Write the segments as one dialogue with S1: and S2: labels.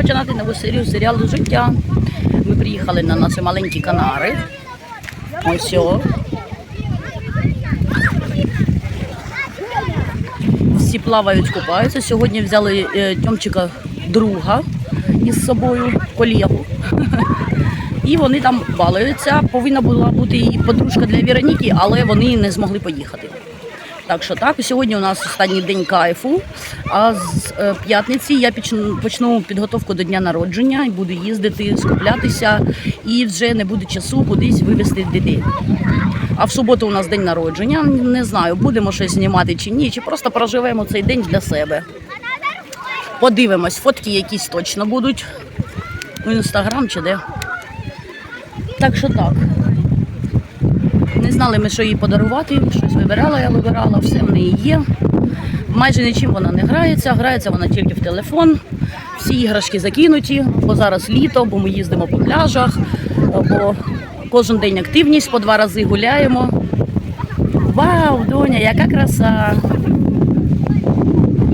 S1: розпочинати нову серію серіалу Життя. Ми приїхали на наші маленькі канари. Ось. Всі плавають, купаються. Сьогодні взяли е, Тьомчика друга із собою, колегу. І вони там балуються. Повинна була бути і подружка для Вероніки, але вони не змогли поїхати. Так що так, сьогодні у нас останній день кайфу. А з е, п'ятниці я почну, підготовку до дня народження і буду їздити, скуплятися, і вже не буде часу кудись вивезти дітей. А в суботу у нас день народження. Не знаю, будемо щось знімати чи ні, чи просто проживемо цей день для себе. Подивимось, фотки якісь точно будуть. У інстаграм чи де. Так що так. Знали ми, що їй подарувати. Щось вибирала, я вибирала, все в неї є. Майже нічим вона не грається, грається вона тільки в телефон. Всі іграшки закинуті, бо зараз літо, бо ми їздимо по пляжах, бо кожен день активність, по два рази гуляємо. Вау, доня, яка краса!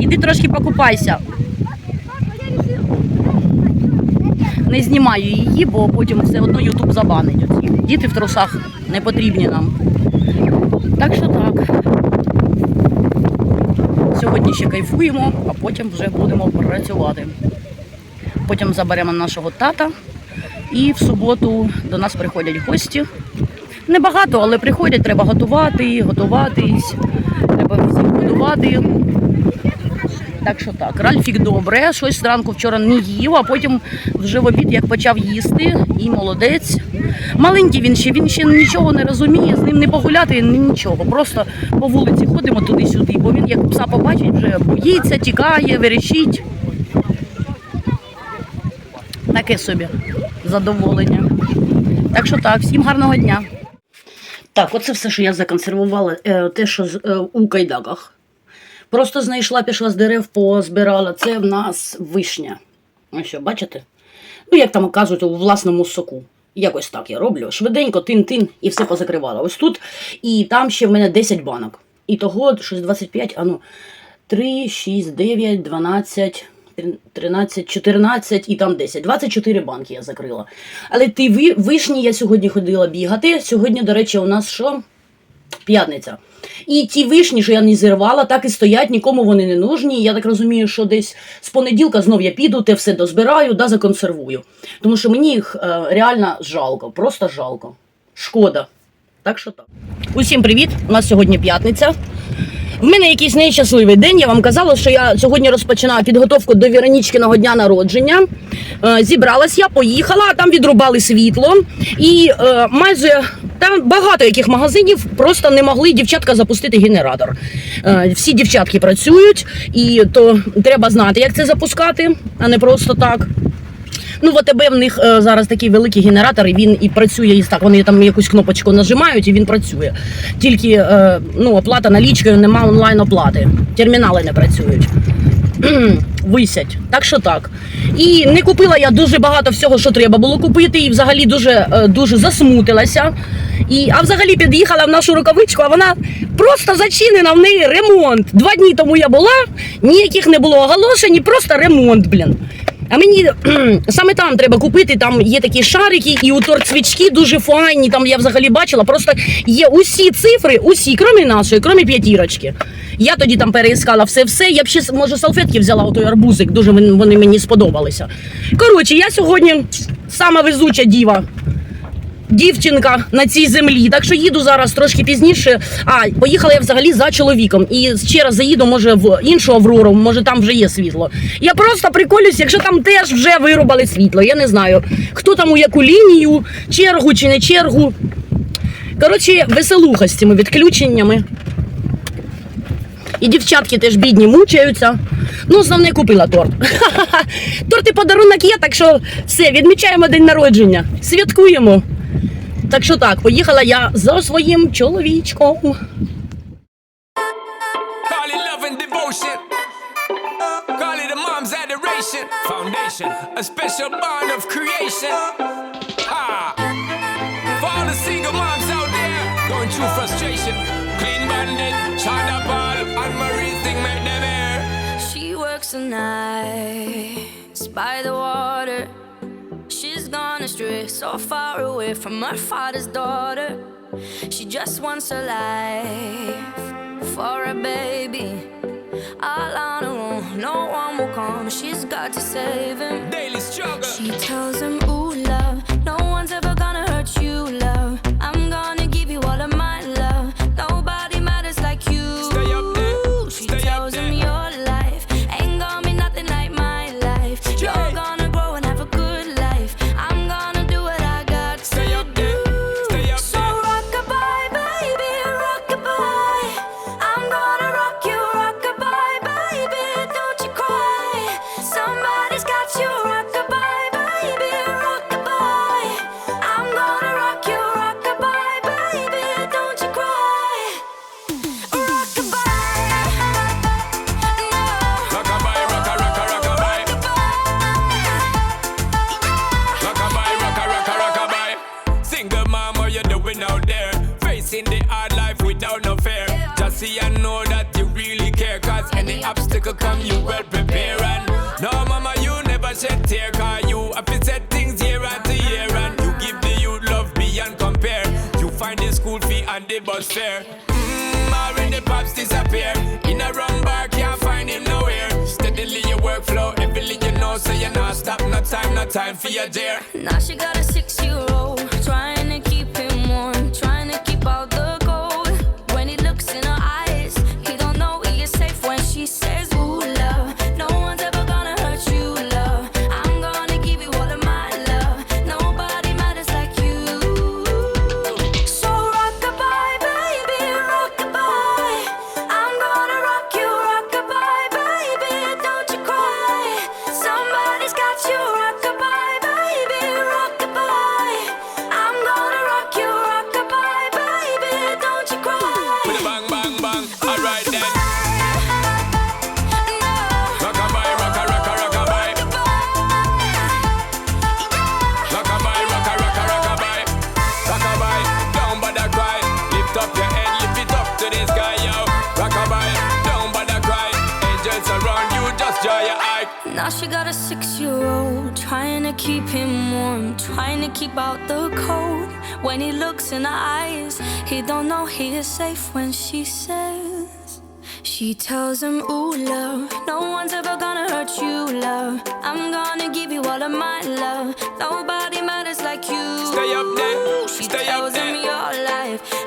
S1: Іди трошки покупайся. Не знімаю її, бо потім все одно Ютуб забанить. Діти в трусах не потрібні нам. Так що так. Сьогодні ще кайфуємо, а потім вже будемо працювати. Потім заберемо нашого тата. І в суботу до нас приходять гості. Небагато, але приходять, треба готувати, готуватись, треба всіх годувати. Так що так, Ральфік добре, щось зранку вчора не їв, а потім вже в обід як почав їсти, і молодець. Маленький він ще, він ще нічого не розуміє, з ним не погуляти, нічого. Просто по вулиці ходимо туди-сюди, бо він як пса побачить, вже боїться, тікає, верещить. Таке собі задоволення. Так що так, всім гарного дня. Так, оце все, що я законсервувала, е, те, що е, у кайдаках. Просто знайшла, пішла з дерев, позбирала. Це в нас вишня. Ось що, бачите? Ну, як там кажуть, у власному соку. Якось так я роблю. Швиденько, тин-тин, і все позакривала. Ось тут. І там ще в мене 10 банок. І того щось 25, а ну, 3, 6, 9, 12, 13, 14 і там 10. 24 банки я закрила. Але ти ви- вишні я сьогодні ходила бігати. Сьогодні, до речі, у нас що? П'ятниця. І ті вишні, що я не зірвала, так і стоять, нікому вони не нужні. Я так розумію, що десь з понеділка знов я піду, те все дозбираю, да законсервую. Тому що мені їх е, реально жалко, просто жалко. Шкода. Так що так. Усім привіт! У нас сьогодні п'ятниця. В мене якийсь нещасливий день. Я вам казала, що я сьогодні розпочинаю підготовку до Віронічкиного дня народження. Е, Зібралась я, поїхала, там відрубали світло. І е, майже там багато яких магазинів просто не могли дівчатка запустити генератор. Е, всі дівчатки працюють, і то треба знати, як це запускати, а не просто так. Ну, в АТБ в них е, зараз такий великий генератор, і він і працює і так. Вони там якусь кнопочку нажимають, і він працює. Тільки е, ну, оплата налічкою, нема онлайн оплати. Термінали не працюють. Висять. Так що так. І не купила я дуже багато всього, що треба було купити, і взагалі дуже, е, дуже засмутилася. І, а взагалі під'їхала в нашу рукавичку, а вона просто зачинена, в неї ремонт. Два дні тому я була, ніяких не було оголошень, просто ремонт, блін. А мені саме там треба купити. Там є такі шарики, і у торцвічки дуже файні. Там я взагалі бачила. Просто є усі цифри, усі, крім нашої, крім п'ятірочки. Я тоді там переіскала все-все. Я б ще може салфетки взяла у той арбузик. Дуже вони мені сподобалися. Коротше, я сьогодні сама везуча діва дівчинка на цій землі. Так що їду зараз трошки пізніше. А поїхала я взагалі за чоловіком. І ще раз заїду, може, в іншу Аврору, може там вже є світло. Я просто приколюсь, якщо там теж вже вирубали світло. Я не знаю, хто там у яку лінію, чергу чи не чергу. Коротше, веселуха з цими відключеннями. І дівчатки теж бідні мучаються. Ну, основне купила торт. Торт і подарунок є, так що все, відмічаємо день народження. Святкуємо. Так що так, поїхала я за своїм чоловічком.
S2: Foundation, a special bond of creation. Ah. For all the single moms out there going through frustration. Clean bandit, China Paul, and Marie thing make them air.
S3: She works the nights by the water. Astray, so far away from her father's daughter. She just wants a life for a baby. All on her own, no one will come. She's got to save him.
S2: Daily struggle.
S3: She tells him,
S2: obstacle come, you well prepare. And no, mama, you never shed tear. Cause you have to set things year after year. And you give the youth love beyond compare. You find the school fee and the bus fare. Mmm, already pops disappear. In a wrong bar, can't find him nowhere. Steadily your workflow, everything you know, so you're not stop. No time, no time for your dear.
S3: Now she got a six-year-old trying keep him warm, trying to keep out the cold. When he looks in her eyes, he don't know he is safe when she says. She tells him, Ooh, love, no one's ever gonna hurt you, love. I'm gonna give you all of my love. Nobody matters like you.
S2: Stay up there,
S3: She
S2: stay up
S3: tells him your life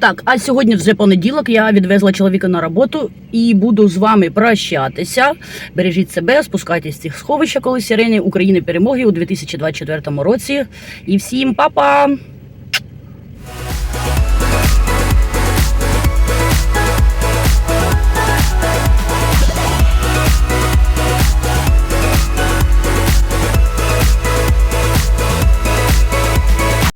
S1: Так, а сьогодні вже понеділок. Я відвезла чоловіка на роботу і буду з вами прощатися. Бережіть себе, спускайтесь з цих сховища, коли сирени України перемоги у 2024 році. І всім па-па!